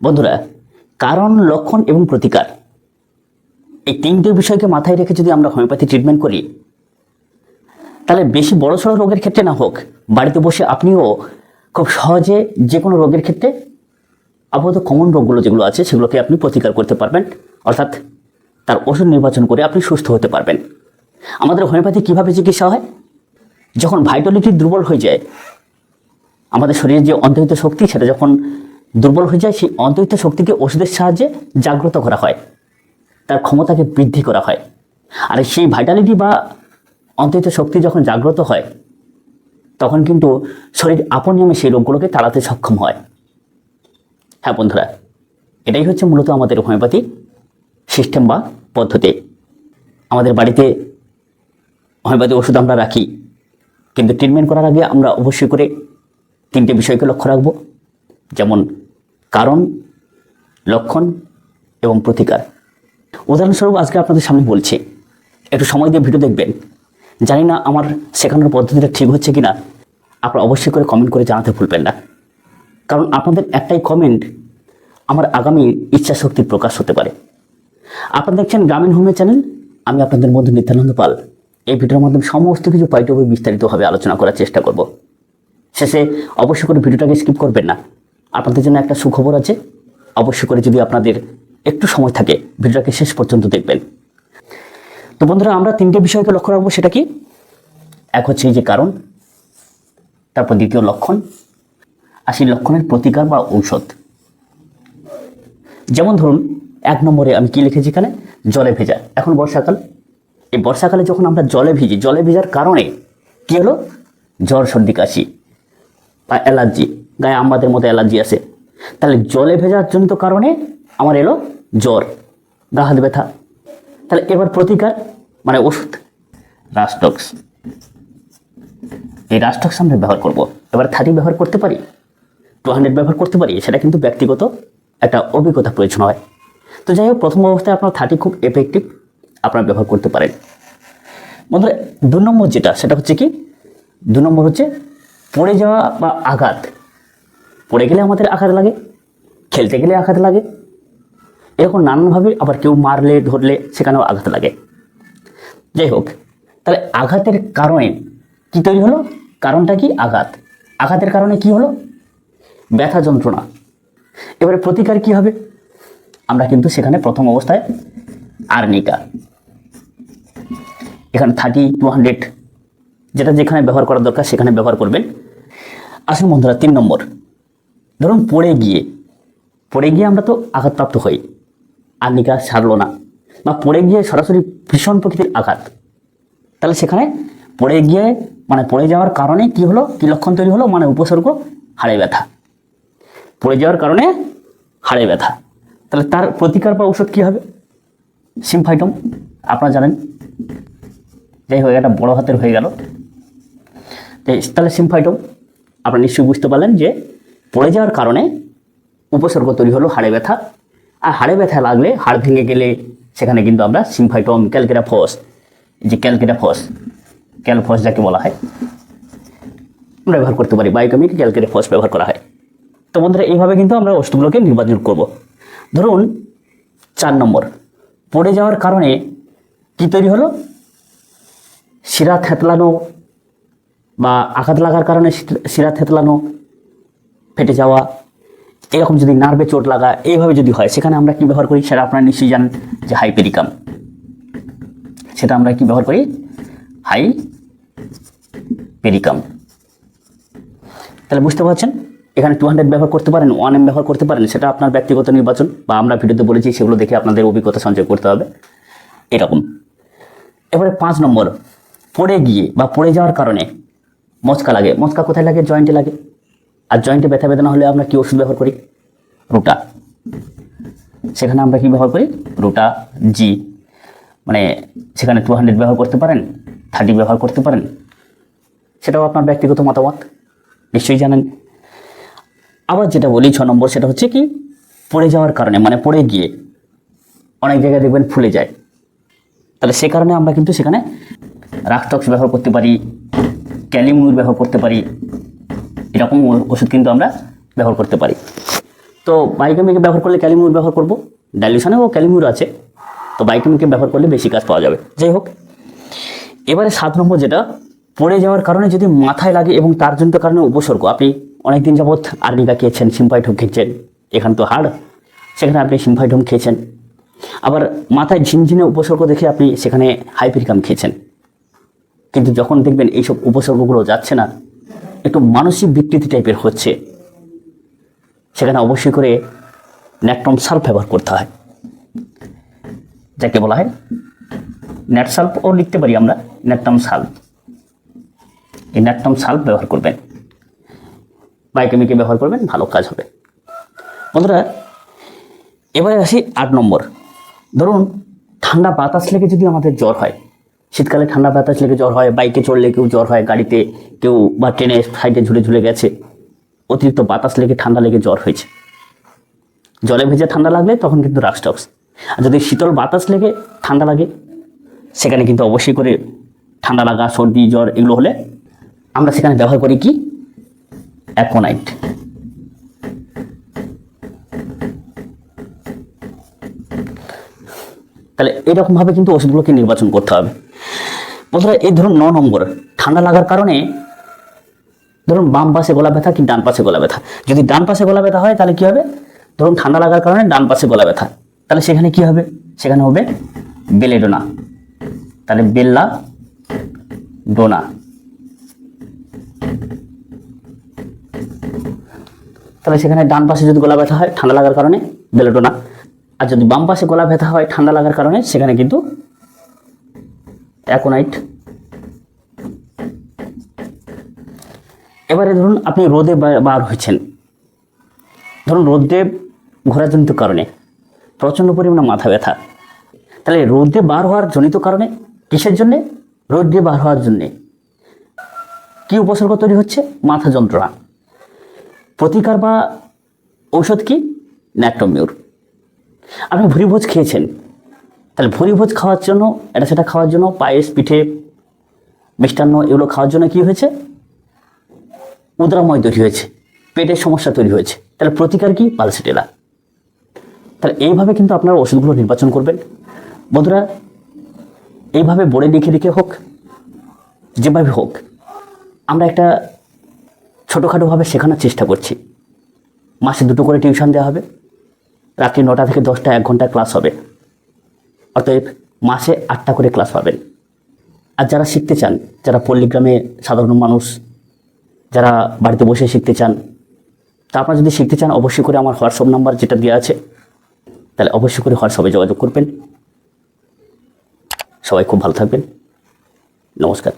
বন্ধুরা, কারণ, লক্ষণ এবং প্রতিকার। এই তিনটি বিষয়কে মাথায় রেখে যদি আমরা হোমিওপ্যাথি ট্রিটমেন্ট করি, তাহলে বেশি বড় সড়ো রোগের ক্ষেত্রে না হোক, বাড়িতে বসে আপনিও খুব সহজে যে কোনো রোগের ক্ষেত্রে আপাতত কমন রোগগুলো যেগুলো আছে, সেগুলোকে আপনি প্রতিকার করতে পারবেন। অর্থাৎ তার ওষুধ নির্বাচন করে আপনি সুস্থ হতে পারবেন। আমাদের হোমিওপ্যাথি কীভাবে চিকিৎসা হয়? যখন ভাইটালিটি দুর্বল হয়ে যায়, আমাদের শরীরের যে অন্তহিত শক্তি, সেটা যখন দুর্বল হয়ে যায়, সেই অন্তহিত শক্তিকে ওষুধের সাহায্যে জাগ্রত করা হয়। তার ক্ষমতাকে বৃদ্ধি করা হয়। আর সেই ভাইটালিটি বা অন্তহিত শক্তি যখন জাগ্রত হয়, তখন কিন্তু শরীর আপন নিয়মে সেই রোগগুলোকে তাড়াতে সক্ষম হয়। হ্যাঁ বন্ধুরা, এটাই হচ্ছে মূলত আমাদের হোমিওপ্যাথি সিস্টেম বা পদ্ধতি। আমাদের বাড়িতে হোমিওপ্যাথি ওষুধ আমরা রাখি, কিন্তু ট্রিটমেন্ট করার আগে আমরা অবশ্যই করে তিনটে বিষয়কে লক্ষ্য রাখব। যেমন কারণ, লক্ষণ এবং প্রতিকার। উদাহরণস্বরূপ আজকে আপনাদের সামনে বলছি, একটু সময় দিয়ে ভিডিও দেখবেন। জানি না আমার শেখানোর পদ্ধতিটা ঠিক হচ্ছে কিনা, আপনারা অবশ্যই করে কমেন্ট করে জানাতে ভুলবেন না। কারণ আপনাদের একটাই কমেন্ট আমার আগামী ইচ্ছা শক্তির প্রকাশ হতে পারে। আপনারা দেখছেন গ্রামীণ হোমের চ্যানেল, আমি আপনাদের মধ্যে নিত্যানন্দ পাল। এই ভিডিওর মাধ্যমে সমস্ত কিছু পাইটবে বিস্তারিতভাবে আলোচনা করার চেষ্টা করব। শেষে অবশ্যই করে ভিডিওটাকে স্কিপ করবেন না। আপনাদের জন্য একটা সুখবর আছে। অবশ্যই করে যদি আপনাদের একটু সময় থাকে, ভিডিওটাকে শেষ পর্যন্ত দেখবেন। তো বন্ধুরা, আমরা তিনটে বিষয়কে লক্ষ্য রাখব। সেটা কি? এক হচ্ছে এই যে কারণ, তারপর দ্বিতীয় লক্ষণ, আর সেই লক্ষণের প্রতিকার বা ঔষধ। যেমন ধরুন, এক নম্বরে আমি কি লিখেছি এখানে? জলে ভেজা। এখন বর্ষাকাল। এই বর্ষাকালে যখন আমরা জলে ভিজি, জলে ভেজার কারণে কি হলো? জ্বর, সর্দি, কাশি বা অ্যালার্জি। গায়ে আমাদের মতো অ্যালার্জি আছে। তাহলে জলে ভেজার জনিত কারণে আমার এলো জ্বর, গা হাত ব্যথা। তাহলে এবার প্রতিকার মানে ওষুধ রাস্টক্স এই রাস্টক্স আমরা ব্যবহার করব। এবার থার্টি ব্যবহার করতে পারি? টু হান্ড্রেড ব্যবহার করতে পারি? সেটা কিন্তু ব্যক্তিগত একটা অভিজ্ঞতা প্রয়োজন হয়। তো যাই হোক, প্রথম অবস্থায় আপনার থার্টি খুব এফেক্টিভ আপনারা ব্যবহার করতে পারেন। বন্ধুরা, দু নম্বর যেটা, সেটা হচ্ছে কি? দু নম্বর হচ্ছে পড়ে যাওয়া বা আঘাত। পড়ে গেলে আমাদের আঘাত লাগে, খেলতে গেলে আঘাত লাগে। এরকম নানানভাবে আবার কেউ মারলে, ধরলে সেখানেও আঘাত লাগে। যাই হোক, তাহলে আঘাতের কারণে কি তৈরি হলো? কারণটা কি? আঘাত। আঘাতের কারণে কি হলো? ব্যথা যন্ত্রণা। এবারে প্রতিকার কি হবে? আমরা কিন্তু সেখানে প্রথম অবস্থায় আর্নিকা। এখানে থার্টি টু হান্ড্রেড, যেটা যেখানে ব্যবহার করার দরকার সেখানে ব্যবহার করবেন। আসুন বন্ধুরা, তিন নম্বর। ধরুন পড়ে গিয়ে পড়ে গিয়ে আমরা তো আঘাতপ্রাপ্ত হই। আর্নিকা সারলো না। বা পড়ে গিয়ে সরাসরি ভীষণ প্রকৃতির আঘাত। তাহলে সেখানে পড়ে গিয়ে মানে পড়ে যাওয়ার কারণে কি হলো? কি লক্ষণ তৈরি হলো? মানে উপসর্গ, হাড়ে ব্যথা। পড়ে যাওয়ার কারণে হাড়ে ব্যথা। তাহলে তার প্রতিকার বা ঔষধ কী হবে? সিমফাইটম, আপনারা জানেন। যাই হোক একটা বড় হাতের হয়ে গেল। তাহলে সিমফাইটম, আপনারা নিশ্চয়ই বুঝতে পারলেন যে পড়ে যাওয়ার কারণে উপসর্গ তৈরি হলো হাড়ে ব্যথা। আর হাড়ে ব্যথা লাগলে হাড় ভেঙে গেলে সেখানে কিন্তু আমরা সিমফাইটম ক্যালকেরাফস যে ক্যালকেরাফস ক্যালফস যাকে বলা হয় ব্যবহার করতে পারি। বায়োকেমিক ক্যালকেরাফস ব্যবহার করা হয়। তো বন্ধুরা, এইভাবে কিন্তু আমরা ওষুধগুলোকে নির্বাচন করব। ধরুন, চার নম্বর, পড়ে যাওয়ার কারণে কি তৈরি হলো? শিরা থেতলানো বা আঘাত লাগার কারণে শিরা থেতলানো ফেটে যাওয়া, এরকম যদি নার্ভে চোট লাগা, এইভাবে যদি হয়, সেখানে আমরা কি ব্যবহার করি সেটা আপনারা নিশ্চয়ই জানেন যে হাইপেরিকাম। সেটা আমরা কি ব্যবহার করি? হাই পেরিকাম তাহলে বুঝতে পারছেন? এখানে টু হান্ড্রেড ব্যবহার করতে পারেন ওয়ান এম ব্যবহার করতে পারেন, সেটা আপনার ব্যক্তিগত নির্বাচন বা আমরা ভিডিওতে বলেছি, সেগুলো দেখে আপনাদের অভিজ্ঞতা সঞ্চয় করতে হবে। এরকম। এবারে পাঁচ নম্বর, পড়ে গিয়ে বা পড়ে যাওয়ার কারণে মচকা লাগে। মচকা কোথায় লাগে? জয়েন্টে লাগে। আর জয়েন্টে ব্যথা বেদনা হলে আমরা কি ওষুধ ব্যবহার করি? রোটা। সেখানে আমরা কি ব্যবহার করি? রোটা জি মানে সেখানে টু হান্ড্রেড ব্যবহার করতে পারেন থার্টি ব্যবহার করতে পারেন। সেটাও আপনার ব্যক্তিগত মতামত, নিশ্চয়ই জানেন। আবার যেটা বলি ছ নম্বর, সেটা হচ্ছে কি, পড়ে যাওয়ার কারণে মানে পড়ে গিয়ে অনেক জায়গায় দেখবেন ফুলে যায়। তাহলে সে কারণে আমরা কিন্তু সেখানে রাক্তক্স ব্যবহার করতে পারি, ক্যালিমুর ব্যবহার করতে পারি এরকম ওষুধ কিন্তু আমরা ব্যবহার করতে পারি। তো বাইকামিকে ব্যবহার করলে ক্যালিমিউর ব্যবহার করব। ডাইলিউশনেও ক্যালিমিউর আছে। তো বাইকামিকে ব্যবহার করলে বেশি কাজ পাওয়া যাবে। যাই হোক, এবারে সাত নম্বর যেটা, পড়ে যাওয়ার কারণে যদি মাথায় লাগে এবং তার জনিত কারণে উপসর্গ, আপনি অনেকদিন যাবৎ আর্নিকা খেয়েছেন সিম্পাইঠম খেয়েছেন, এখান তো হাড়, সেখানে আপনি সিম্পাইঠম খেয়েছেন। আবার মাথায় ঝিনঝিনে উপসর্গ দেখে আপনি সেখানে হাইপিরিকাম খেয়েছেন। কিন্তু যখন দেখবেন এইসব উপসর্গগুলো যাচ্ছে না একটু মানসিক বিকৃতি টাইপের হচ্ছে। সেখানে অবশ্যই করে ন্যাট্রম সাল্ফ ব্যবহার করতে হয়। যাকে বলা হয় ন্যাট সাল্ফও লিখতে পারি আমরা ন্যাট্রম সাল্ফ। এই ন্যাট্রম সাল্ফ ব্যবহার করবেন। বায়োকেমিকে ব্যবহার করবেন, ভালো কাজ হবে। বন্ধুরা, এবারে আসি আট নম্বর। ধরুন, ঠান্ডা বাতাস লেগে যদি আমাদের জ্বর হয় শীতকালে ঠান্ডা বাতাস লেগে জ্বর হয়, বাইকে চড়লে কেউ জ্বর হয়, গাড়িতে কেউ বা ট্রেনে সাইডে ঝুলে ঝুলে গেছে, অতিরিক্ত বাতাস লেগে ঠান্ডা লেগে জ্বর হয়েছে। জলে ভেজে ঠান্ডা লাগলে তখন কিন্তু রাক্সটক্স আর যদি শীতল বাতাস লেগে ঠান্ডা লাগে, সেখানে কিন্তু অবশ্যই করে ঠান্ডা লাগা, সর্দি, জ্বর এগুলো হলে আমরা সেখানে ব্যবহার করি কি? অ্যাকোনাইট তাহলে এরকমভাবে কিন্তু ওষুধগুলোকে নির্বাচন করতে হবে। বন্ধুরা, এই ধরুন ন নম্বর, ঠান্ডা লাগার কারণে ধরুন বাম পাশে গলা ব্যথা কি ডান পাশে গলা ব্যথা? যদি ডান পাশে গলা ব্যথা হয়, তাহলে কি হবে? ধরুন ঠান্ডা লাগার কারণে ডান পাশে গলা ব্যথা। তাহলে সেখানে কি হবে? সেখানে হবে বেলেডোনা। তাহলে বেল্লা ডোনা। তাহলে সেখানে ডান পাশে যদি গলা ব্যথা হয়, ঠান্ডা লাগার কারণে বেলেডোনা। আর যদি বাম পাশে গলা ব্যথা হয়, ঠান্ডা লাগার কারণে, সেখানে কিন্তু অ্যাকোনাইট। এবারে ধরুন আপনি রোদে বার হয়েছেন। ধরুন রোদে ঘোরাজনিত কারণে, প্রচণ্ড পরিমাণে মাথা ব্যথা। তাহলে রোদে বার হওয়ার জনিত কারণে কিসের জন্যে? রোদে বার হওয়ার জন্যে। কি উপসর্গ তৈরি হচ্ছে? মাথা যন্ত্রণা। প্রতিকার বা ঔষধ কি? ন্যাক্টোমিউর। আপনি ভুরিভোজ খেয়েছেন। তাহলে ভুরিভোজ খাওয়ার জন্য, এটা সেটা খাওয়ার জন্য, পায়েস, পিঠে, মিষ্টান্ন, এগুলো খাওয়ার জন্য কি হয়েছে? উদ্রাময় তৈরি হয়েছে, পেটের সমস্যা তৈরি হয়েছে। তাহলে প্রতিকার কি? পালসিটেলা তাহলে এইভাবে কিন্তু আপনারা ওষুধগুলো নির্বাচন করবেন। বন্ধুরা, এইভাবে বোর্ডে লিখে লিখে হোক, যেভাবে হোক, আমরা একটা ছোটোখাটোভাবে শেখানোর চেষ্টা করছি। মাসে দুটো করে টিউশন দেওয়া হবে। রাত্রি নটা থেকে দশটা, এক ঘণ্টা ক্লাস হবে। অতএব মাসে আটটা করে ক্লাস পাবেন। আর যারা শিখতে চান, যারা পল্লীগ্রামে সাধারণ মানুষ, যারা বাড়িতে বসে শিখতে চান, তা আপনারা যদি শিখতে চান, অবশ্যই করে আমার হোয়াটসঅ্যাপ নাম্বার যেটা দেওয়া আছে, তাহলে অবশ্যই করে হোয়াটসঅ্যাপে যোগাযোগ করবেন। সবাই খুব ভালো থাকবেন। নমস্কার।